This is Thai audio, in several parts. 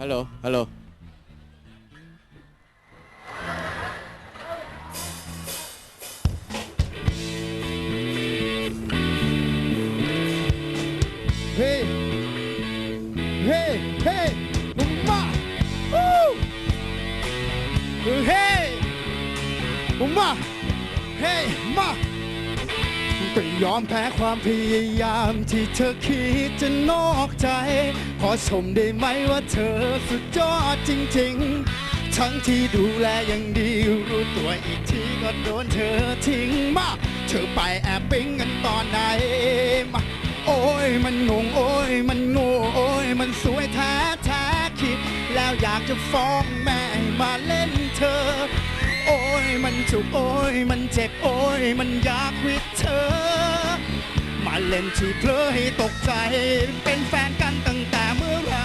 ฮัลโหลฮัลโหลเฮ้เฮ้เฮ้มาวู้เฮ้มาเฮ้มาต้องยอมแพ้ความพยายามที่เธอคิดจะนอกใจ ขอชมได้ไหมว่าเธอสุดยอดจริง ๆ ทั้งที่ดูแลอย่างดีรู้ตัวอีกทีก็โดนเธอทิ้งมา เธอไปแอบปิ๊งกันตอนไหนมาโอ้ยมันงงโอ้ยมันโง่โอ้ยมันสวยแท้แท้คิด แล้วอยากจะฟ้องแม่มาเล่นเธอ โอ้ยมันจุกโอ้ยมันเจ็บโอ้ยมันอยากวิดเธอ มาเล่นที่เพลอให้ตกใจ เป็นแฟนกันตั้งแต่เมื่อไหร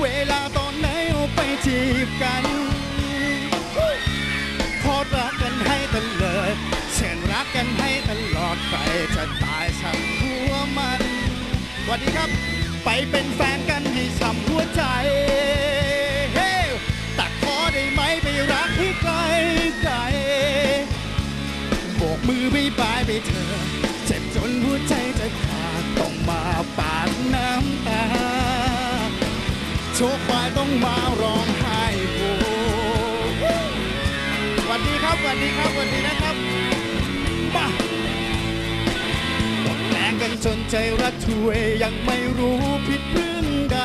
เวลาตอนไหนเอาไปจีบกันพอรักกันให้ตลอดเช่นรักกันให้ตลอดใครจะตายช่างหัวมันสวัสดีครับ ไปเป็นแฟนกันให้ช้ำหัวใจ ชคควายต้องมาร้องไห้โฮสวัสดีครับสวัสดีครับสวัสดีนะครับมาแรงกันจนใจระทวยยังไม่รู้ผิดเรื่องใด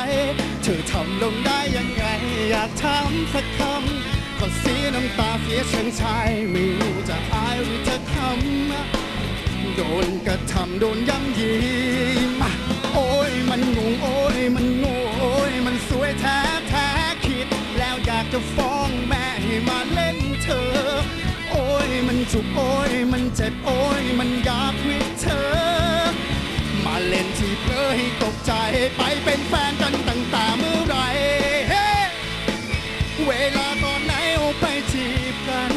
เธอทำลงได้ยังไง อยากถามสักคำก็เสียน้ำตาเสียเชิงชายไม่รู้จะอายหรือจะทำโดนกระทำโดนย้ำยีมาโอ้ยมันงงโอ้ยมันโง่โอ้ยมัน สวยแท้แท้คิด แล้วอยากจะฟ้องแม่ให้มาเล่นเธอ โอ้ยมันจุกโอ้ยมันเจ็บโอ้ยมันอยากวิดเธอ มาเล่นที่เพลอให้ตกใจไปเป็นแฟนกันตั้งแต่เมื่อไหรเฮ้เวลาตอนไหนเอาไปจีบกัน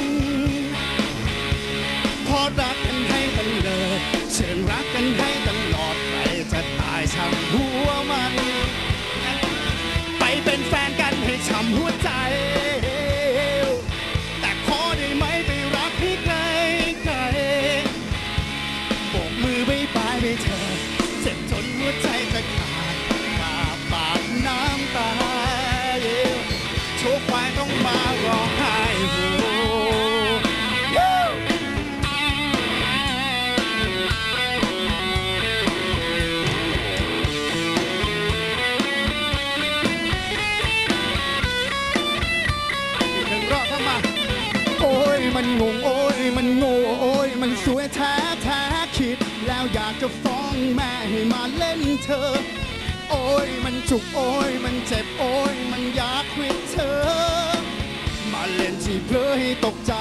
มันโง่โอ้ยมันสวยแท้แท้คิด แล้วอยากจะฟ้องแม่ให้มาเล่นเธอ โอ้ยมันจุกโอ้ยมันเจ็บโอ้ยมันอยากควิดเธอ มาเล่นที่เพลอให้ตกใจ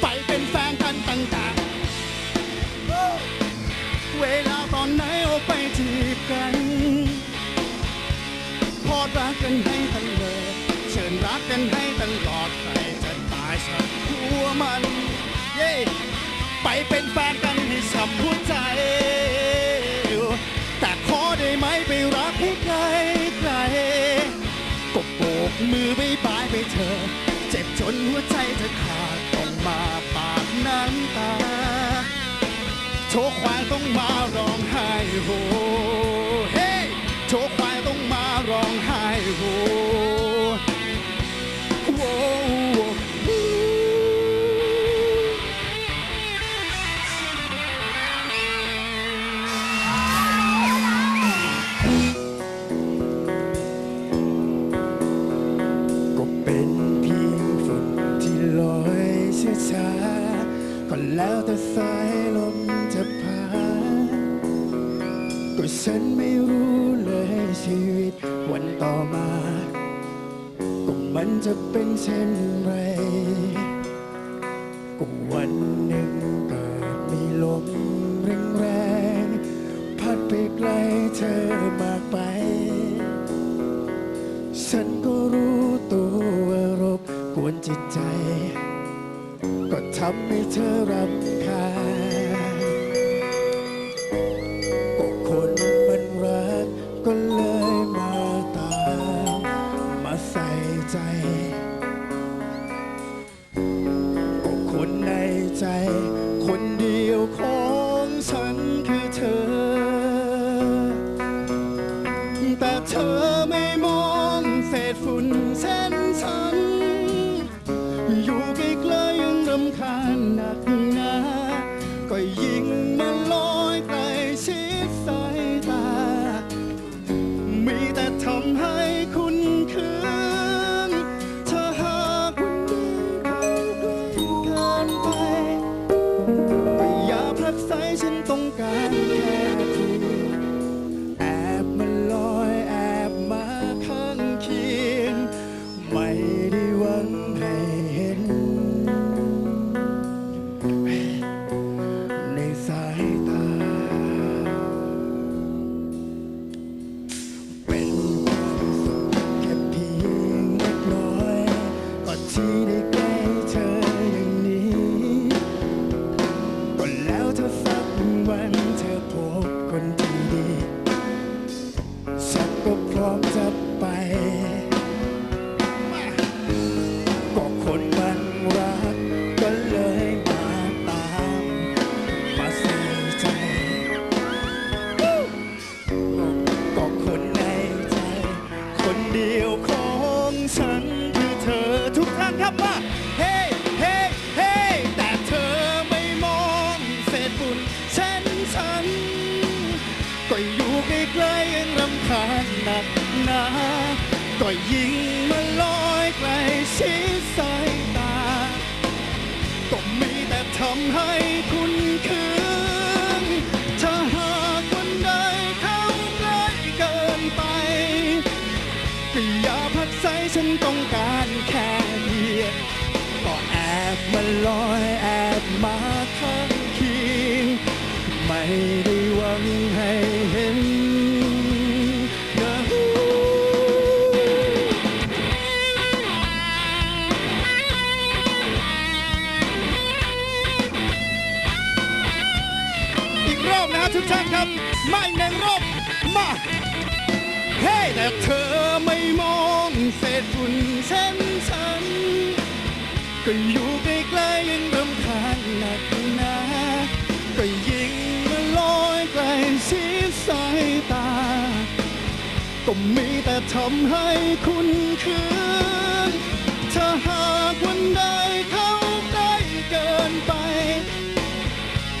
ไปเป็นแฟนกันตั้งแต่เวลาตอนไหนเอาไปจีบกัน พอรักกันให้ มัน เย่ไปเป็นแฟนกันให้ช้ำหัวใจ แต่ขอได้ไหมไปรักให้ไกลไกลก็โบกมือบายบายไปเธอ เจ็บจนหัวใจเธอขาดต้องมาปากน้ำตา โชว์ควายต้องมา ก็ฉันไม่รู้เลยชีวิตวันต่อมาก็มันจะเป็นเช่นไรก็วันหนึ่งเกิดมีลมแรงๆพัดไปไกลเธอมากไป ฉันก็รู้ตัวว่ารบกวนจิตใจ ก็ทำให้เธอรำคาญ เไม่ ก็คนมันรักก็เลยมาตาม มาใส่ใจ ก็คนในใจ คนเดียวของฉันคือเธอทุกท่านครับมาเฮ้เฮ้เฮ้แต่เธอไม่มองเศษฝุ่นเช่นฉัน ก็อยู่ใกล้ๆยังรำคาญหนักหนาก็ยิ่ง ก็มีแต่ทำให้คุณคืนถ้าหากวันใดเข้าใกล้เกินไปก็อย่าพักใสฉันต้องการแค่เพียงก็แอบมาลอยแอบมาข้างเคียงไม่ รอบนะฮะทุกท่านครับ ไมาอีกหนึ่งรอบมาเฮ้แต่เธอไม่มองเศษฝุ่นเช่นฉัน ก็อยู่ใกล้ๆยังรำคาญหนักหนาก็ยิ่งมาลอยใกลชิดสายตา ก็มีแต่ทำให้คุณคืนถ้าหากวันใด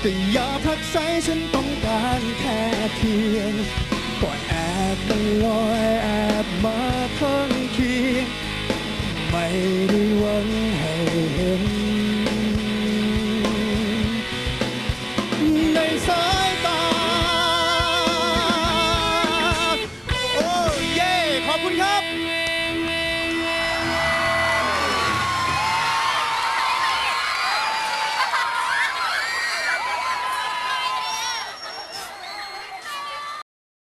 แต่อย่าพักใสฉันต้องการแค่เพียงก็แอบมาลอยแอบมาข้างเคียงไม่ได้หวัง